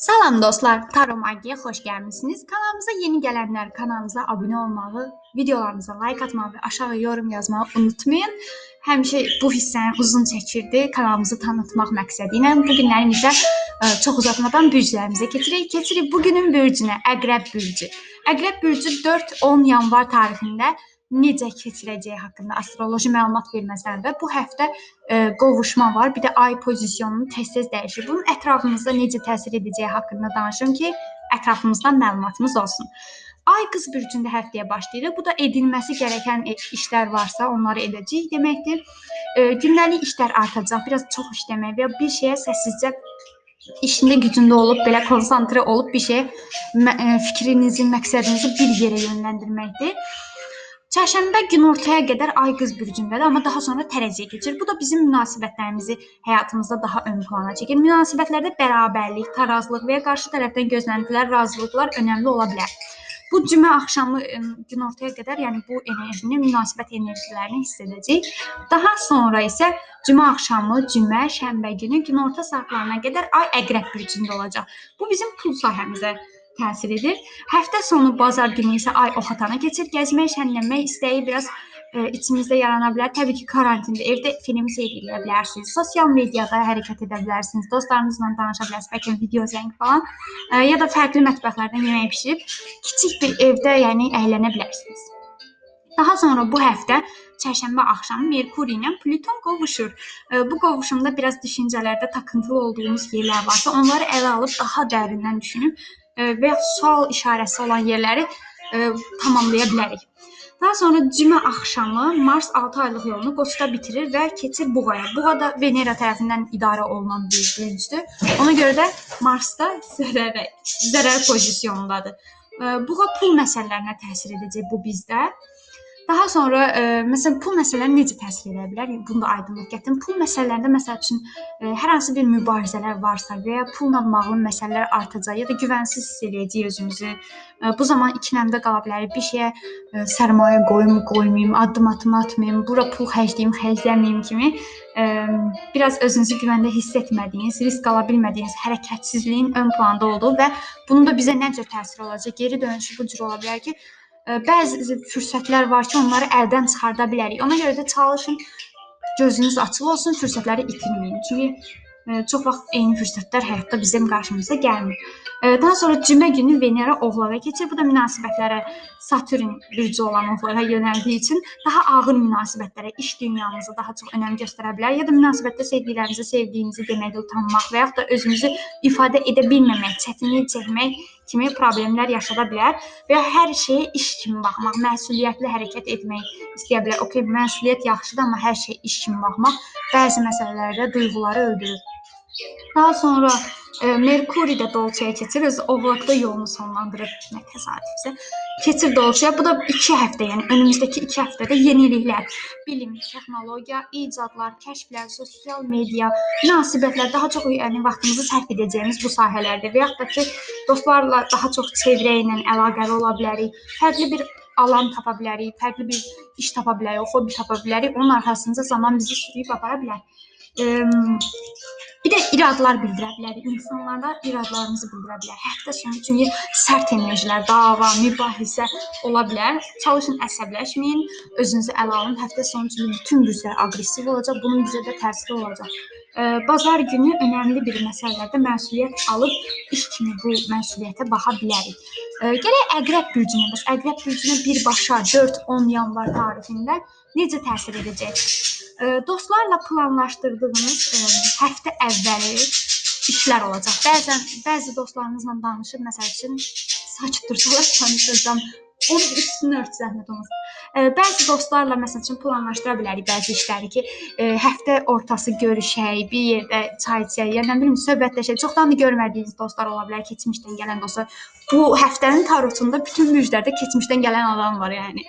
Salam dostlar, Taro Magi'ye xoş gəlmisiniz. Kanalımıza yeni gələnlər kanalımıza abunə olmağı, videolarımıza like atmağı və aşağı yorum yazmağı unutmayın. Həmişə bu hissəni uzun çəkirdi kanalımızı tanıtmaq məqsədi ilə. Bu günləri isə ə, çox uzatmadan bürclərimizə keçirik. Keçirik bugünün bürcünə, Əqrəb bürcü. Əqrəb bürcü 4-10 yanvar tarixində necə keçirəcəyi haqqında astroloji məlumat verməsən də bu həftə ə, qovuşma var. Bir də ay pozisyonunu tez-tez dəyişir. Bunun ətrafımızda necə təsir edəcəyi haqqında danışım ki, ətrafımızdan məlumatımız olsun. Ay qız bürcündə həftəyə başlayır. Bu da edilməsi gərəkən e- işlər varsa, onları edəcəyik deməkdir. E, gündəlik işlər artacaq. Biraz çox işləmək və bir şeyə səssizcə işində gücündə olub belə konsantrə olub bir şeyə e, fikrinizi, məqsədinizi bir yerə yönləndirməkdir. Çərşənbə günortaya qədər ay qız bürcündədir, amma daha sonra tərəziyə keçir. Bu da bizim münasibətlərimizi həyatımızda daha ön plana çəkir. Münasibətlərdə bərabərlik, tarazlıq və ya qarşı tərəfdən gözləntilər, razılıqlar önəmli ola bilər. Bu cümə axşamı günortaya qədər, yəni bu enerjini, münasibət enerjilərini hiss edəcəyik. Daha sonra isə cümə axşamı, cümə, şənbə günü günorta saatlarına qədər ay əqrəb bürcündə olacaq. Bu bizim pul sahəmizə təsir edir. Həftə sonu bazar günü isə ay oxatana keçir. Gəzmək, şənlənmək istəyi biraz ə, içimizdə yarana bilər. Təbii ki, karantində evdə film seyr edə bilərsiniz. Sosial mediada hərəkət edə bilərsiniz. Dostlarınızla danışa bilərsiniz, bəlkə video zəng falan. Ə, ya da fərqli mətbəxlərdən yemək bişirib kiçik bir evdə, yəni əylənə bilərsiniz. Daha sonra bu həftə çərşənbə axşamı Merkuri ilə Plüton qovuşur. Ə, Bu qovuşumda biraz düşüncələrdə takıntılı olduğumuz yerlər varsa, onları ələ alıb daha dərindən düşünüb və ya sual işarəsi olan yerləri ə, tamamlaya bilərik. Daha sonra cümə axşamı Mars 6 aylıq yolunu Qoçda bitirir və keçir Buğaya. Buğa da Venera tərəfindən idarə olunan bir bürcdür. Ona görə də Marsda zərərə, zərər pozisyonundadır. Ə, Buğa pul məsələlərinə təsir edəcək bu bizdə. Daha sonra ə, məsələn pul məsələləri necə təsir edə bilər? Bunu da aydınlıq gətirin. Pul məsələlərində məsəl üçün ə, hər hansı bir mübarizələr varsa və ya pulla bağlı məsələlər artacaq ya da güvənsiz hiss edəcəyik özümüzü. Ə, Bu zaman ikiləmdə qala bilərik. Bir şeyə ə, sərmayə qoyum, qoymayım, addım atım atmayım, bura pul xərcləyim, xərcləməyim kimi ə, biraz özünüzü güvəndə hiss etmədiyiniz, risk ala bilmədiyiniz hərəkətsizliyin ön planda olduğu və bunun da bizə cür təsir olacaq? Geri dönüşü bu cür ola bilər ki, bəzi fürsətlər var ki, onları əldən çıxarda bilərik. Ona görə də çalışın gözünüz açıq olsun, fürsətləri itirməyin. Çünki ə, çox vaxt eyni fürsətlər həyatda bizim qarşımıza gəlmir. Ə, Daha sonra cümə günü Venera Oğlağa keçir. Bu da münasibətlərə Saturn bürcü olan Oğlağa yönəldiyi üçün daha ağır münasibətlərə, iş dünyamızı daha çox önəm göstərə bilər ya da münasibətdə sevdiklərinizi sevdiyinizi deməkdə utanmaq və yaxud da özünüzü ifadə edə bilməmək, çətinlik çəkmək kimi problemlər yaşada bilər və hər şeyə iş kimi baxmaq, məsuliyyətli hərəkət etmək istəyə bilər. Okay, məsuliyyət yaxşıdır, amma hər şey iş kimi baxmaq bəzi məsələlərdə duyğuları öldürür. Daha sonra Merkuri də Dolçaya keçir, öz Oğlaqda yolunu sonlandırır. Nə təsadüfsə. Keçir Dolçaya. Bu da 2 həftə, yəni önümüzdəki 2 həftədə yeniliklər, bilim, texnologiya, icadlar, kəşflər, sosial media, münasibətlər daha çox yəni vaxtımızı sərf edəcəyimiz bu sahələrdir. Və yaxud da ki, dostlarla daha çox çevrə ilə əlaqəli ola bilərik. Fərqli bir alan tapa bilərik, fərqli bir iş tapa bilərik, hobi tapa bilərik. Onun arxasınca zaman bizi sürüyüb apara bilər. Eee, Bir də iradlar bildirə bilərik. İnsanlarda iradlarımızı bildirə bilər. Həftə sonu çünki sərt enerjilər, dava, mübahisə ola bilər. Çalışın əsəbləşməyin, özünüzü ələ alın. Həftə sonu çünki bütün güclər aqressiv olacaq. Bunun bizə də təsiri olacaq. Bazar günü önəmli bir məsələlərdə məsuliyyət alıb iş kimi bu məsuliyyətə baxa bilərik. Gələk Əqrəb bürcünə. Bəs Əqrəb bürcünə birbaşa 4-10 yanvar tarixində necə təsir edəcək? Dostlarla planlaşdırdığınız ə, həftə əvvəli işlər olacaq. Bəzən bəzi dostlarınızla danışıb məsəl üçün sakit dursalar tanışacağam. Onun üstünü ört zəhmət olmasa. Bəzi dostlarla məsəl üçün planlaşdıra bilərik bəzi işləri ki, ə, həftə ortası görüşək, bir yerdə çay içək, ya nə bilim söhbətləşək. Çoxdan da görmədiyiniz dostlar ola bilər, keçmişdən gələn dostlar. Bu həftənin tarotunda bütün müjdə keçmişdən gələn adam var yəni.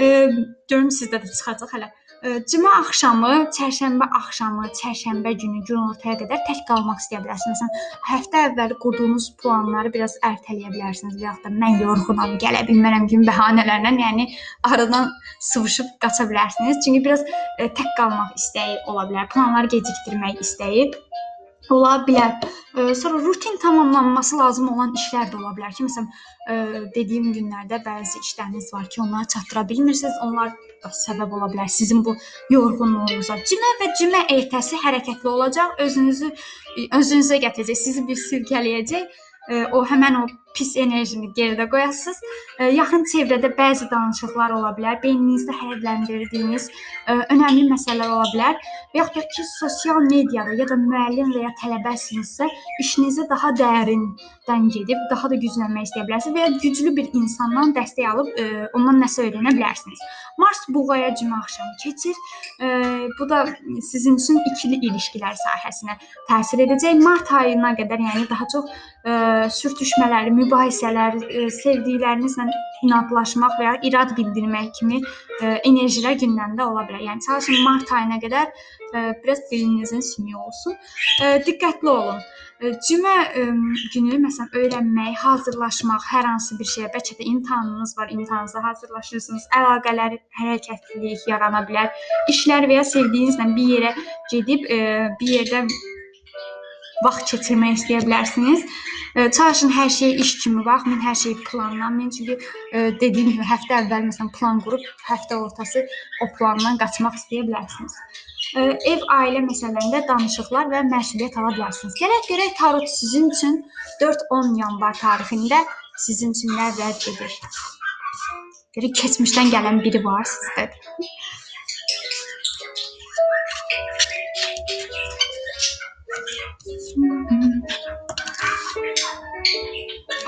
Görüm sizdə də çıxacaq hələ. Cümə axşamı, çərşənbə axşamı, çərşənbə günü günortaya qədər tək qalmaq istəyə bilərsiniz. Məsələn, həftə əvvəl qurduğunuz planları biraz ertələyə bilərsiniz və yaxud da mən yorğunam, gələ bilmərəm kimi bəhanələrlə, yəni aradan sıvışıb qaça bilərsiniz. Çünki biraz ə, tək qalmaq istəyi ola bilər. Planları gecikdirmək istəyi. Ola bilər. Ə, Sonra rutin tamamlanması lazım olan işlər də ola bilər ki, məsələn, ə, dediyim günlərdə bəzi işləriniz var ki, onları çatdıra bilmirsiniz. Onlar da səbəb ola bilər sizin bu yorğunluğunuza. Cümə və cümə ertəsi hərəkətli olacaq, özünüzü özünüzə gətirəcək, sizi bir sürükləyəcək. Ə, O həmin o pis enerjini geridə qoyasınız. Ə, Yaxın çevrədə bəzi danışıqlar ola bilər, beyninizdə hərləndirdiyiniz ə, önəmli məsələlər ola bilər və yaxud da ki, sosial mediada ya da müəllim və ya tələbəsinizsə, işinizi daha dərindən gedib daha da güclənmək istəyə bilərsiniz və ya güclü bir insandan dəstək alıb ə, ondan nəsə öyrənə bilərsiniz. Mars buğaya cümə axşamı keçir. Bu da sizin üçün ikili ilişkilər sahəsinə təsir edəcək. Mart ayına qədər, yəni daha çox ə, sürtüşmələr, mübahisələr, ə, sevdiklərinizlə inadlaşmaq və ya irad bildirmək kimi ə, enerjilər gündəmdə ola bilər. Yəni çalışın mart ayına qədər ə, biraz dilinizin sümüyü olsun. Diqqətli olun. Cümə günü məsələn öyrənmək, hazırlaşmaq, hər hansı bir şeyə, bəlkə də imtahanınız var, imtahanınıza hazırlaşırsınız, əlaqələr, hərəkətlilik yarana bilər. İşlər və ya sevdiyinizlə bir yerə gedib bir yerdə vaxt keçirmək istəyə bilərsiniz. Ə, Çalışın hər şeyə iş kimi baxmayın, hər şeyi planlamayın. Çünki ə, dediyim kimi həftə əvvəl məsələn plan qurub həftə ortası o plandan qaçmaq istəyə bilərsiniz. Ə, Ev, ailə məsələlərində danışıqlar və məsuliyyət ala bilərsiniz. Gələk görək tarot sizin üçün 4-10 yanvar tarixində sizin üçün nə vəd edir. Görək keçmişdən gələn biri var sizdə.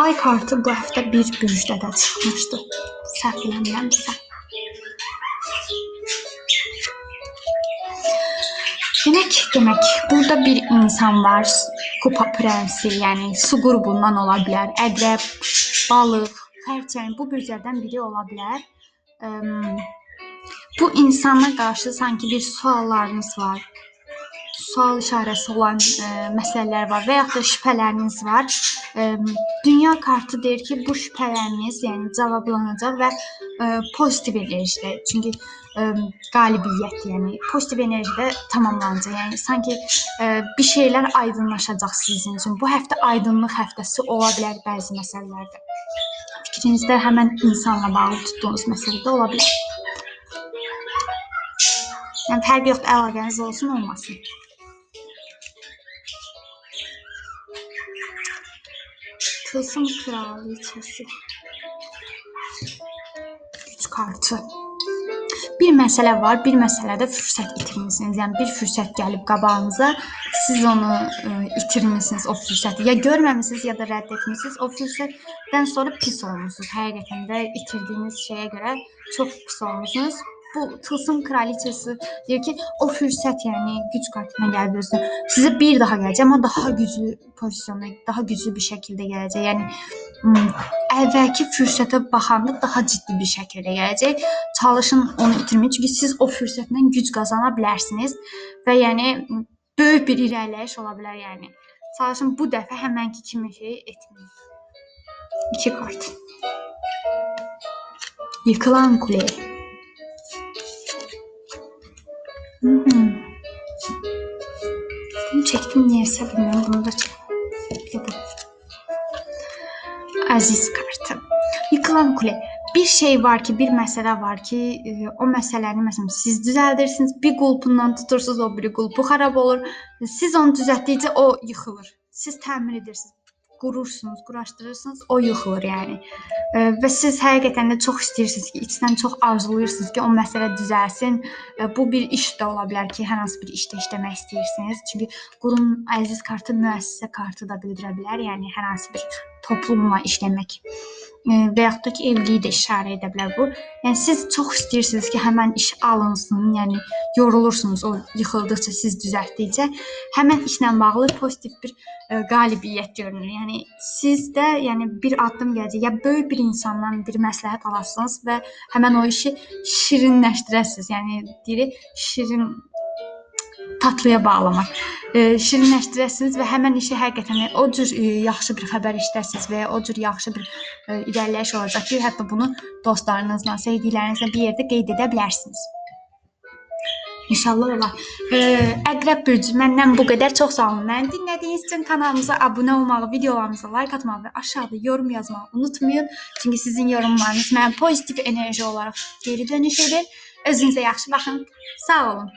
Ay kartı bu həftə bir bürcdə də çıxmışdı. Səhv eləmirəmsə. Demək, demək, burada bir insan var, kupa prensi, yəni su qrupundan ola bilər, əqrəb, balıq, xərçəng bu bürcədən biri ola bilər. Bu insana qarşı sanki bir suallarınız var. Sual işarəsi olan ə, məsələlər var və yaxud da şübhələriniz var. Ə, Dünya kartı deyir ki, bu şübhələriniz, yəni cavablanacaq və ə, pozitiv enerjidə. Çünki ə, qalibiyyət, yəni pozitiv enerjidə tamamlanacaq. Yəni sanki ə, bir şeylər aydınlaşacaq sizin üçün. Bu həftə aydınlıq həftəsi ola bilər bəzi məsələlərdə. Fikrinizdə həmin insanla bağlı tutduğunuz məsələdə ola bilər. Yəni fərqi yoxdur, əlaqəniz olsun, olmasın. Tılsım kraliçəsi. Güc kartı. Bir məsələ var, bir məsələdə fürsət itirmisiniz. Yəni bir fürsət gəlib qabağınıza, siz onu ə, itirmisiniz o fürsəti. Ya görməmisiniz, ya da rədd etmisiniz. O fürsətdən sonra pis olmusunuz. Həqiqətən də itirdiyiniz şeyə görə çox pis olmusunuz. Bu tılsım kraliçası deyir ki, o fürsət, yəni güc kartına gəlib özünə. Sizə bir daha gələcək, amma daha güclü pozisyonda, daha güclü bir şəkildə gələcək. Yəni m, əvvəlki fürsətə baxanda daha ciddi bir şəkildə gələcək. Çalışın onu itirməyin, çünki siz o fürsətdən güc qazana bilərsiniz və yəni m, böyük bir irəliləyiş ola bilər yəni. Çalışın bu dəfə həmənki kimi şey etməyin. 2 kart. Yıkılan kule. Hmm. Bunu çektim niyeyse bilmiyorum. Bunu da çektim. Aziz kartı. Yıkılan kule. Bir şey var ki, bir məsələ var ki, e, o məsələni məsələn siz düzəldirsiniz, bir qulpundan tutursunuz, o biri qulpu xarab olur. Siz onu düzəltdikcə o yıxılır. Siz təmir edirsiniz, qurursunuz, quraşdırırsınız, o yıxılır yəni. E, Və siz həqiqətən də çox istəyirsiniz ki, içdən çox arzulayırsınız ki, o məsələ düzəlsin. E, Bu bir iş də ola bilər ki, hər hansı bir işdə işləmək istəyirsiniz. Çünki qurun əziz kartı müəssisə kartı da bildirə bilər. Yəni hər hansı bir toplumla işləmək e, və yaxud da ki, evliliyi də işarə edə bilər bu. Yəni siz çox istəyirsiniz ki, həmin iş alınsın, yəni yorulursunuz o yıxıldıqca, siz düzəltdikcə həmin işlə bağlı pozitiv bir ə, qalibiyyət görünür. Yəni sizdə yəni bir addım gələcək. Ya böyük bir insandan bir məsləhət alasınız və həmin o işi şirinləşdirəsiniz. Yəni deyirik şirin tatlıya bağlamaq. E, şirinləşdirəsiniz və həmin işi həqiqətən o cür e, yaxşı bir xəbər eşidəsiniz və ya o cür yaxşı bir e, irəliləyiş olacaq ki, hətta bunu dostlarınızla, sevdiklərinizlə bir yerdə qeyd edə bilərsiniz. İnşallah olar. E, Əqrəb bürcü məndən bu qədər. Çox sağ olun. Məni dinlədiyiniz üçün kanalımıza abunə olmağı, videolarımıza like atmağı və aşağıda yorum yazmağı unutmayın. Çünki sizin yorumlarınız mənə pozitiv enerji olaraq geri dönüş edir. Özünüzə yaxşı baxın. Sağ olun.